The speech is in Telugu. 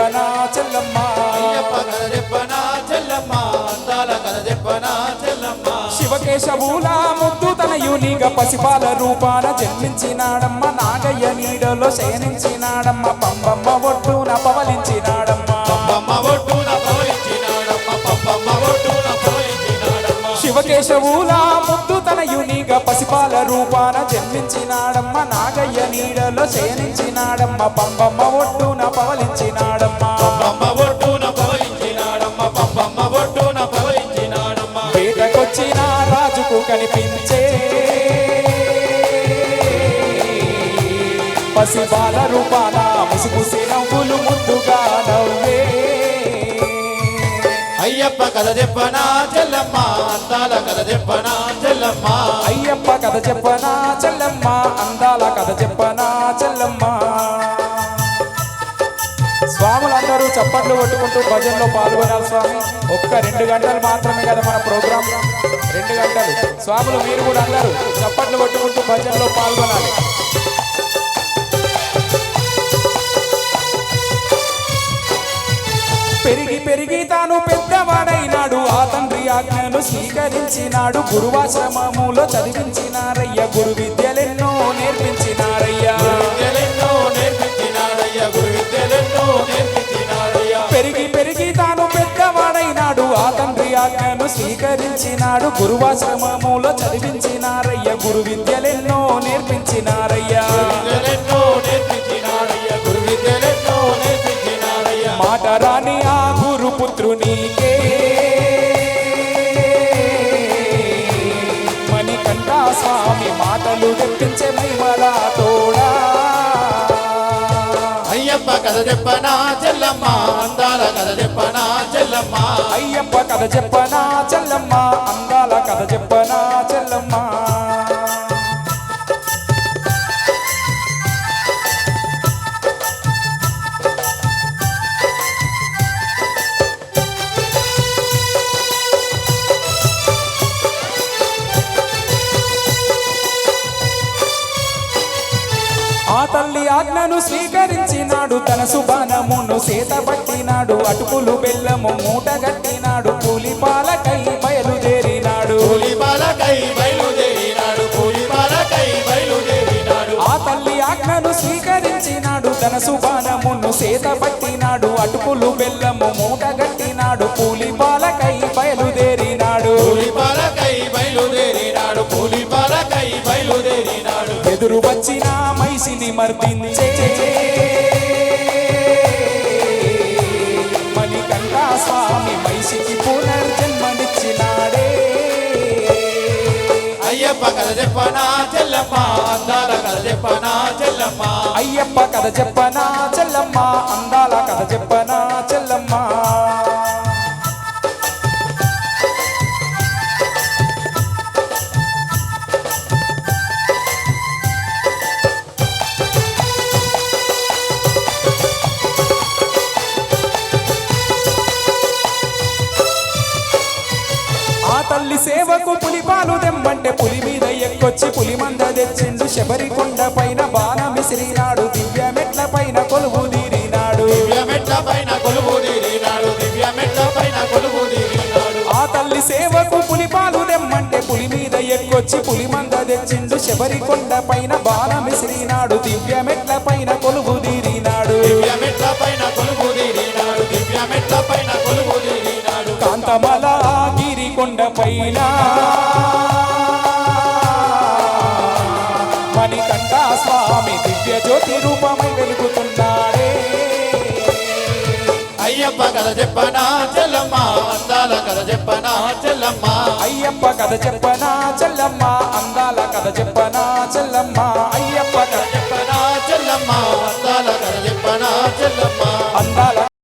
చెప్పనా చెల్లమ్మ? అయ్యప్ప కథ చెప్పనా చెల్లమ్మ? అందాల కథ చెప్పనా చెల్లమ్మ? శివకేశవుల ముద్దు తన యునిగ పసిపాల రూపాన జన్మించినాడమ్మ నాగయ్య నీడలో శయనించినాడమ్మ పంబమ్మ ఒట్టున పవలించినాడమ్మ. పంపమ్మ ఒట్టున పవలించినాడమ్మ పంపమ్మ ఒట్టున పవలించినాడమ్మ. శివకేశవుల ముద్దు తన యునిగ పసిపాల రూపాన జన్మించినాడమ్మ నాగయ్య నీడలో శయనించినాడమ్మ పంబమ్మ ఒట్టున పసిబాల రూపాన ముసిముసి నవ్వులు ముందుగా నవ్వే. అయ్యప్ప కథ చెప్పనా చెల్లమ్మ అందాల కథ చెప్పనా చెల్లమ్మ? అయ్యప్ప కథ చెప్పనా చెల్లమ్మ అందాల కథ చెప్పనా చెల్లమ్మ? స్వాములందరూ చప్పట్లు కొట్టుకుంటూ భజనలో పాల్గొనాలి స్వామి. ఒక్క రెండు గంటలు మాత్రమే కదా మన ప్రోగ్రాం. రెండు గంటలు. స్వాములు మీరు కూడా అందరూ చప్పట్లు కొట్టుకుంటూ భజనలో పాల్గొనాలి. పెరిగి పెరిగి తాను పెద్దవాడైనాడు. ఆ తండ్రి ఆజ్ఞను స్వీకరించినాడు. గురువాశ్రమములో చదివించినారయ్య. గురు విద్యలెన్నో నేర్పించినారయ్య. పెరిగి పెరిగి తాను పెద్దవాడైనాడు. ఆ తండ్రి ఆజ్ఞను స్వీకరించినాడు. గురువాశ్రమములో చదివించినారయ్య. గురు విద్యలెన్నో నేర్పించినారయ్య. గురుపుత్రునికే మణికంఠ స్వామి మాటలు తెప్పించే మైమలా తోడా. అయ్యప్ప కథ చెప్పనా చెల్లమ్మ అందాల కథ చెప్పనా చెల్లమ్మ? అయ్యప్ప కథ చెప్పనా చెల్లమ్మ అందాల కథ చెప్పనా ఆజ్ఞను స్వీకరించినాడు. తన సుబానమును సేతబట్టినాడు అటుకులు బెల్లము మూటగట్టినాడు కూలి పాలకై బయలుదేరినాడు. కూలి బాలకై బయలుదేరినాడు. కూలి బాలకై బయలుదేరినాడు. ఆ తల్లి ఆజ్ఞను స్వీకరించినాడు. తన సుబానమును సేతబట్టినాడు అటుకులు బెల్లము మూటగట్టినాడు కూలి పాలకై బయలుదేరినాడు. కూలి బాలకై బయలుదేరినాడు. కూలి బాలకై బయలుదేరినాడు. ఎదురు వచ్చిన మైసిని మర్దించే మణికంఠ స్వామి మైసికి పునర్జన్మనిచ్చినాడే. అయ్యప్ప కథ చెప్పనా చెల్లమ్మ అందాల కథ చెప్పనా చెల్లమ్మ? అయ్యప్ప కథ చెప్పనా చెల్లమ్మ అందాల దెమ్మంటే పులి మీద ఎక్కొచ్చి పులి మంద తెచ్చిండు. శబరికొండ పైన బాణం విసిరినాడు దివ్య మెట్ల పైన కొలువు తీరినాడు. ఆ తల్లి సేవకు పులిపాలు దెమ్మంటే పులి మీద ఎక్కొచ్చి పులి మంద తెచ్చిండు. శబరికొండ పైన బాణం విసిరినాడు దివ్య మెట్ల పైన కొలువు తీరినాడు. కాంతమల గిరికొండ పైన మణికంఠ స్వామి దివ్య జ్యోతి రూపమై వెలుగుతున్నాడే. అయ్యప్ప కథ చెప్పనా చెల్లమ్మ అందాల కథ చెప్పనా చెల్లమ్మ? అయ్యప్ప కథ చెప్పనా చెల్లమ్మ అందాల కథ చెప్పనా చెల్లమ్మ?